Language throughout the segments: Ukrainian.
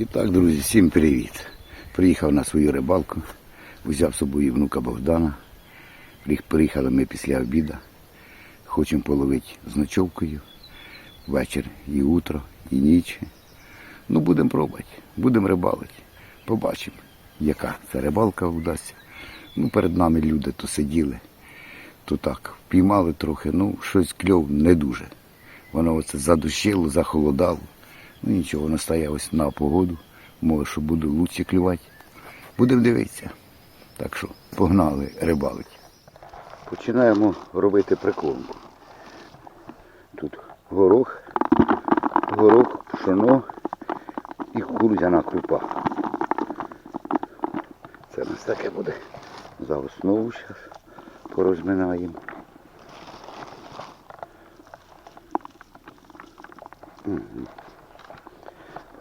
І так, друзі, всім привіт. Приїхав на свою рибалку, взяв з собою внука Богдана. Приїхали ми після обіду. Хочемо половити з ночовкою. Вечір і утро, і ніч. Ну, будемо пробувати, будемо рибалити. Побачимо, яка це рибалка вдасться. Ну, перед нами люди то сиділи, то так, впіймали трохи, ну, щось кльов не дуже. Воно оце задушило, захолодало. Ну нічого, воно стає ось на погоду. Може, що буде лучше клювати. Будемо дивитися. Так що погнали рибалити. Починаємо робити прикормку. Тут горох, горох, пшоно і кукурудзяна крупа. Це у нас таке буде за основу зараз порозминаємо.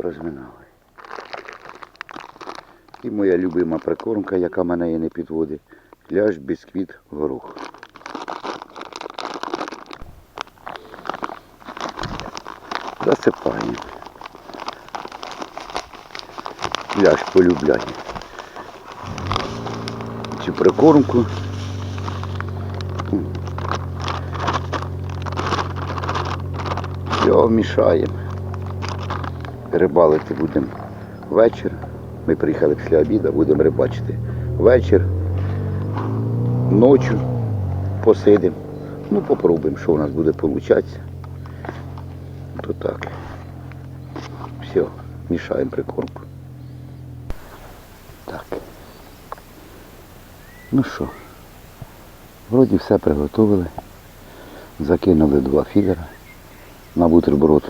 Порозминали. І моя любима прикормка, яка мене і не підводить. Ляж, бісквіт, горох. Засипаємо. Ляж полюбляє. Цю прикормку. Все, мішаємо. Рибалити будемо вечір. Ми приїхали після обіду, будемо рибачити вечір, ночі посидимо. Ну, попробуємо, що у нас буде получатися. То так. Все, мішаємо прикормку. Так. Ну що, вроді все приготували. Закинули два фідера на бутерброд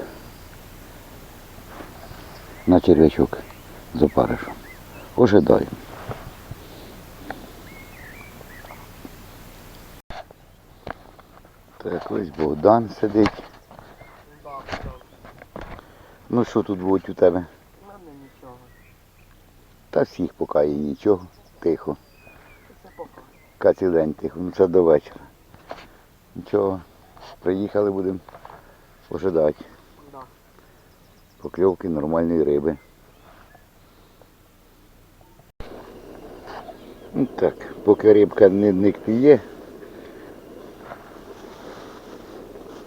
на черв'ячок з опаришем. Ожидаємо. Так, ось Богдан сидить. Ну що тут будуть у тебе? Мене нічого. Та всіх поки є нічого. Тихо. День тихо. Ну це до вечора. Нічого. Приїхали будемо ожидати. Покльовки нормальної риби. Ну так, поки рибка не, не клює.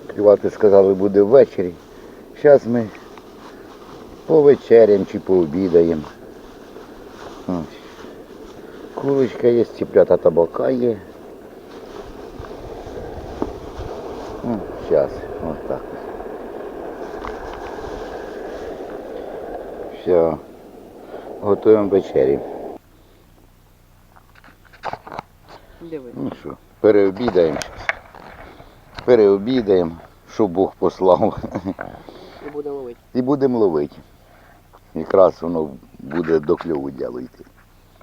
Клювати сказали буде ввечері. Зараз ми повечеряємо чи пообідаємо. Курочка є, ціплята табака є. Зараз, ось так. ось. Все. Готуємо вечері. Ну що, переобідаємо. Переобідаємо, що Бог послав. І буде ловити. І будемо ловити. Якраз воно буде до кльову діло йти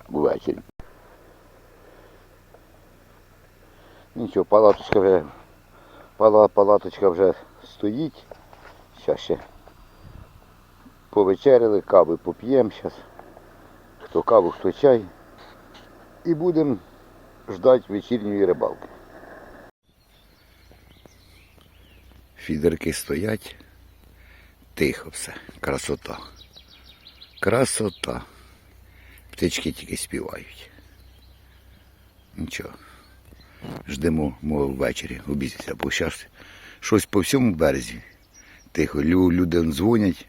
ввечері. Нічого, палаточка вже, пала, палаточка вже стоїть. Зараз ще повечеряли, кави поп'ємо зараз. Хто каву, хто чай. І будемо ждати вечірньої рибалки. Фідерки стоять. Тихо все, красота. Красота. Птички тільки співають. Нічого. Ждемо, мов ввечері, обіцяться, бо зараз щось по всьому березі. Тихо, люди дзвонять,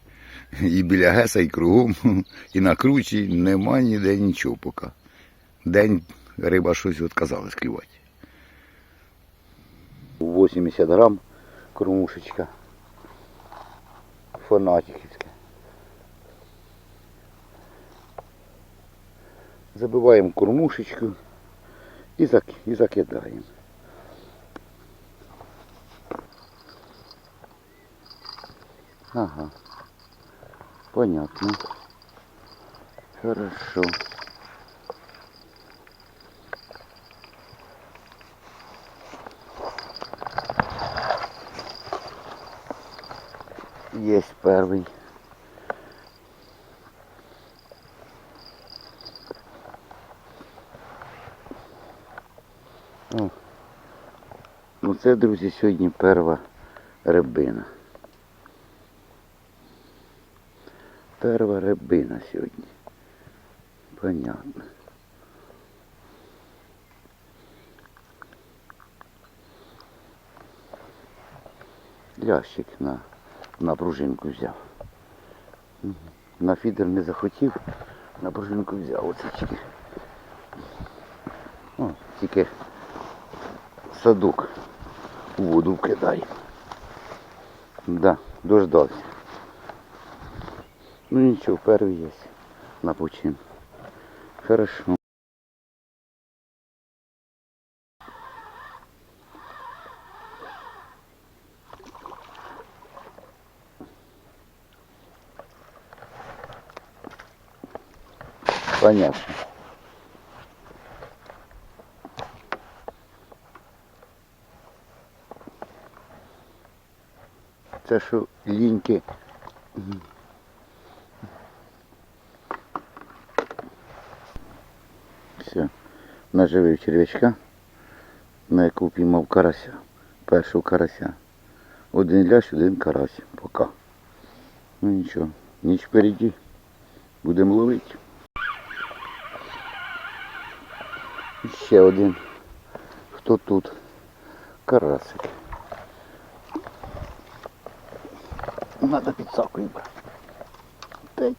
і біля геса, і кругом, і на кручі нема ніде нічого поки. День риба щось відказалась клювати. 80 грам кормушечка. Фанатиківське. Забиваємо кормушечку і закидаємо. Ага. Понятно. Хорошо. Есть первый. О. Ну це, друзі, сьогодні перша рибина. Перва рибина сьогодні. Понятно. Лящик на, на пружинку взяв. На фідер не захотів, на пружинку взяв. Оце тільки. О, тільки садок у воду вкидає. Да, дождався. Ну нічого, перший є на почин. Хорошо. Понятно. Це що ліньки. Наживив черв'ячка, на яку піймав карася. Першого карася. Один лящ, один карась. Пока. Ну нічого, ніч впереді. Будемо ловити. Ще один. Хто тут? Карасик. Надо підсакою брати.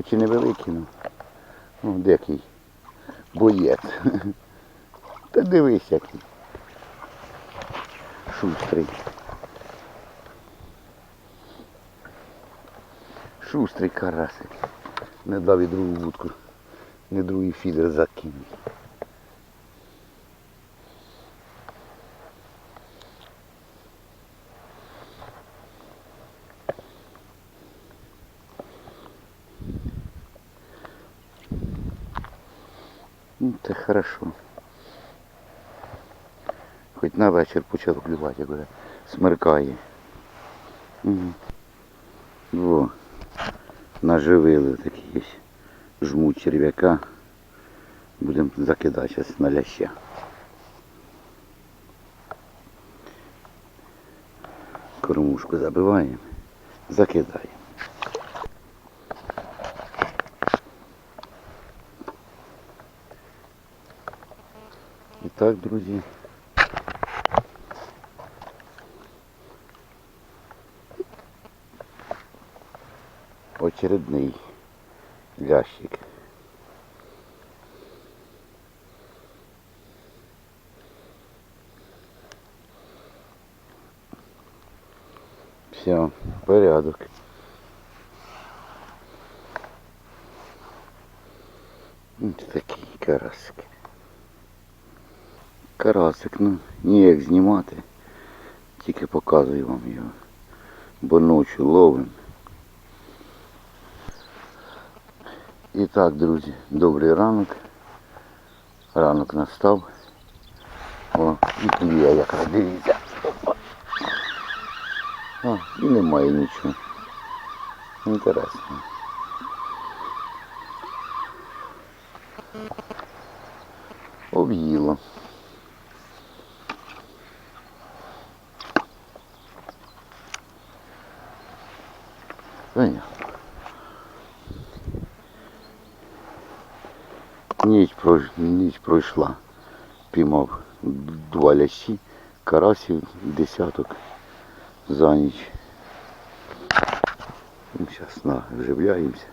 Хоч і невеликий, ну, деякий декий боєць. Та дивись який. Шустрий. Шустрий карасик. Не дав і другу вудку, не другий фідер закинув. Ну, це хорошо. Хоч на вечір почав клювати, як вже смеркає. Угу. Во. Наживили такі є. Жмуть черв'яка. Будемо закидати зараз на ляща. Кормушку забиваємо, закидаємо. Так, друзі. Очередний лящик. Все, порядок. Ось Карасик, ну ніяк знімати. Тільки показую вам його. Бо ночі ловим. І так, друзі, добрий ранок. Ранок настав. О, і клює якраз, дивіться. Опа. О, і немає нічого. Інтересно. Об'їло. Понятно. Ніч, ніч пройшла. Піймав два лящі, карасів, десяток за ніч. Зараз наживляємося.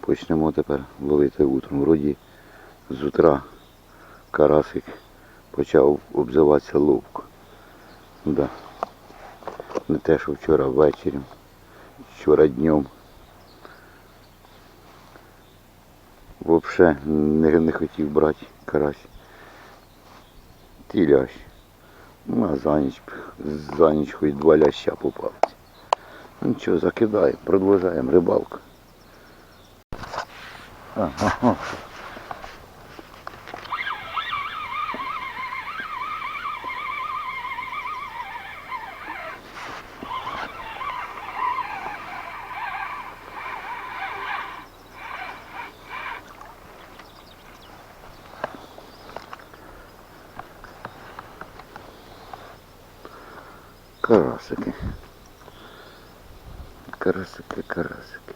Почнемо тепер ловити утром. Вроді з утра карасик почав обзиватися ловко. Да. Не те, що вчора ввечері, вчора днем. Взагалі не, не хотів брати карась. Ті лящ. Ну, а за ніч, за ніч хоч два ляща попалися. Ну що, закидаємо, продовжаємо рибалку. Ага. Карасики. Карасики, карасики.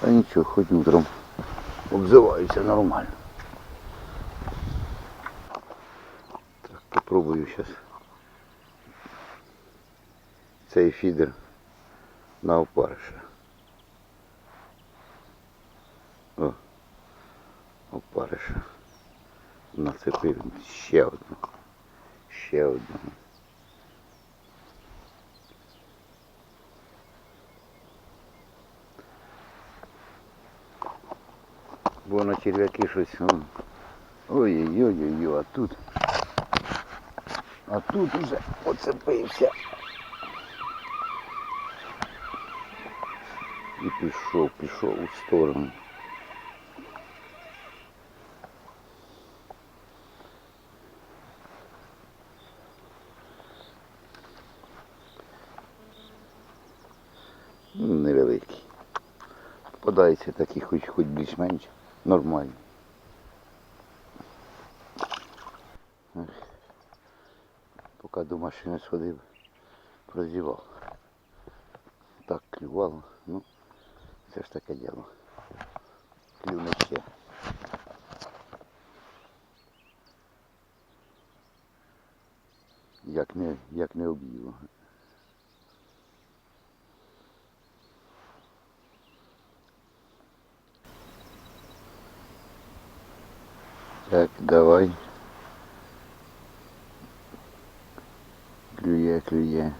Та нічого, хоч утром обзиваюся нормально. Так, попробую зараз цей фідер на опариша. О, опариша Нацепив ще одну. Ще одну. Бо на черв'яки щось. м, Ой-ой-ой, а тут. А тут уже оцепився. І пішов, пішов у сторону. Невеликий. Попадається такий хоч хоч більш-менш нормальний. Ех. Поки до машини сходив, прозівав. Так клювало, ну це ж таке діло. Клюне ще. Як не, як не об'їло. Так, давай. Клює, клює.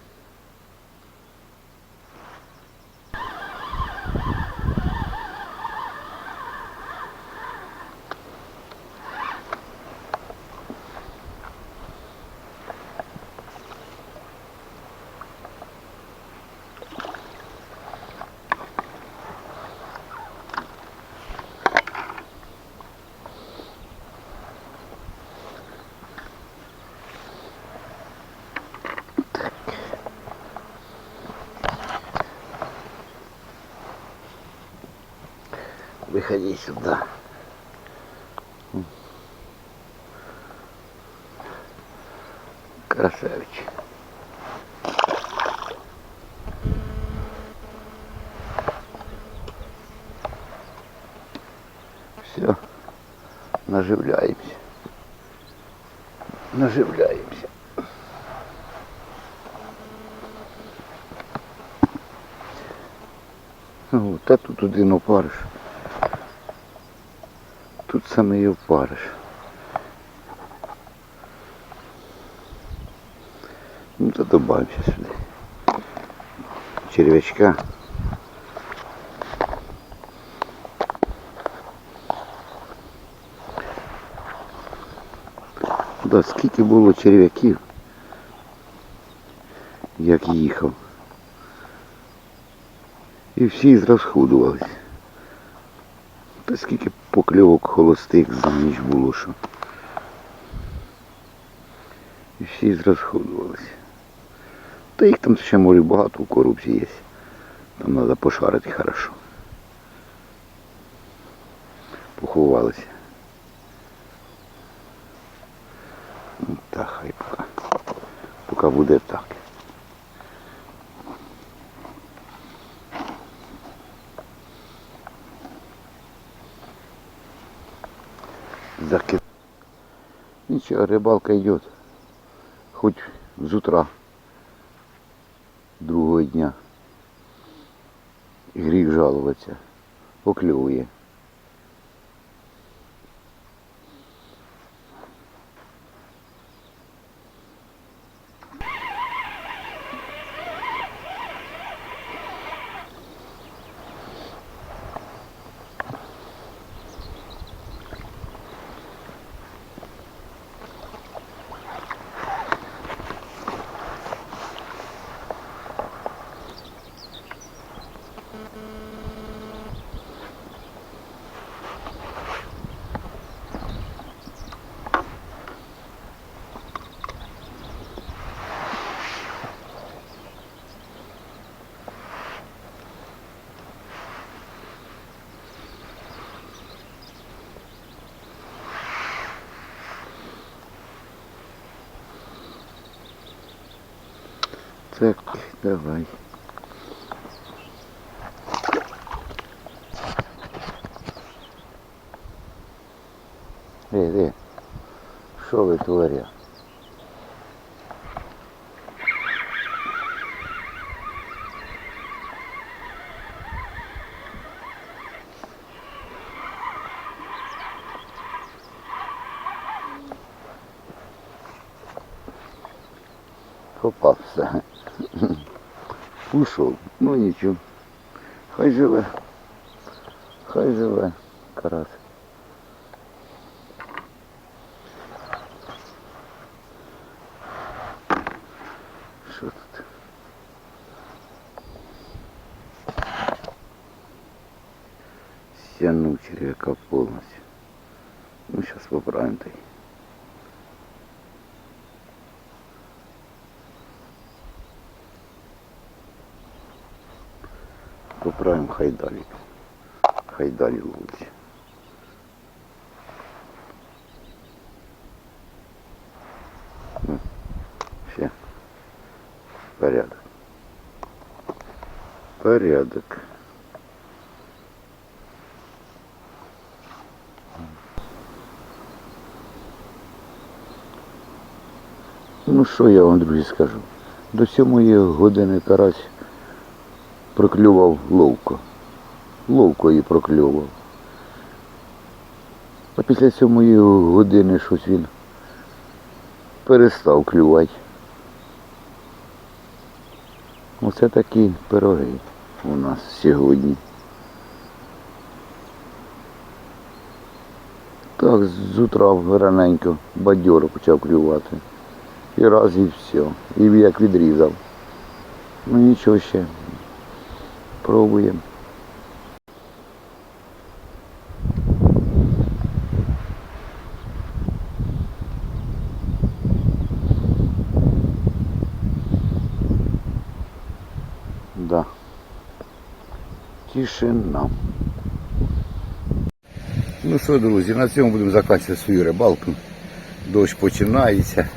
Выходи сюда. Красавич. Все. Наживляемся. Наживляемся. О, та тут один опариш. Тут саме і опариш. Ну то добавимося сюди. Червячка. Да, скільки було черв'яків, як їхав. І всі зрозходувались. Та скільки покльовок холостих за ніч було, що. І всі зрозходувалися. Та їх там ще може багато у корупції є. Там треба пошарити хорошо. Поховалися. Ну, так, хай поки. Поки буде так. Закид. Ничего, рыбалка идет. Хоть с утра другого дня. Гріх жалуватися. Покльовує. Так, давай. Де, де? Що ви творя? Попався. Ушов. Ну нічого. Хай живе. Хай живе. Карась. Що тут? Стяну червяка полностью. Ну, сейчас поправим Поправим хайдалик. Хайдали лучше. Все. Порядок. Порядок. Ну що я вам, друзі, скажу? До сьомої години карась проклював ловко. Ловко її проклював. А після сьомої години щось він перестав клювати. Оце такі пироги у нас сьогодні. Так, з утра раненько бадьоро почав клювати. І раз і все. І як відрізав. Ну нічого ще. Пробуємо. Да. Тишина. Ну що, друзі, на цьому будемо закінчувати свою рибалку. Дощ починається.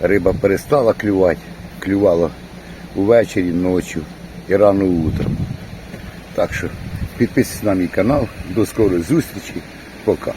Риба перестала клювати. Клювала увечері, ночі і рано утром. Так що підписуйтесь на мій канал. До скорої зустрічі. Пока.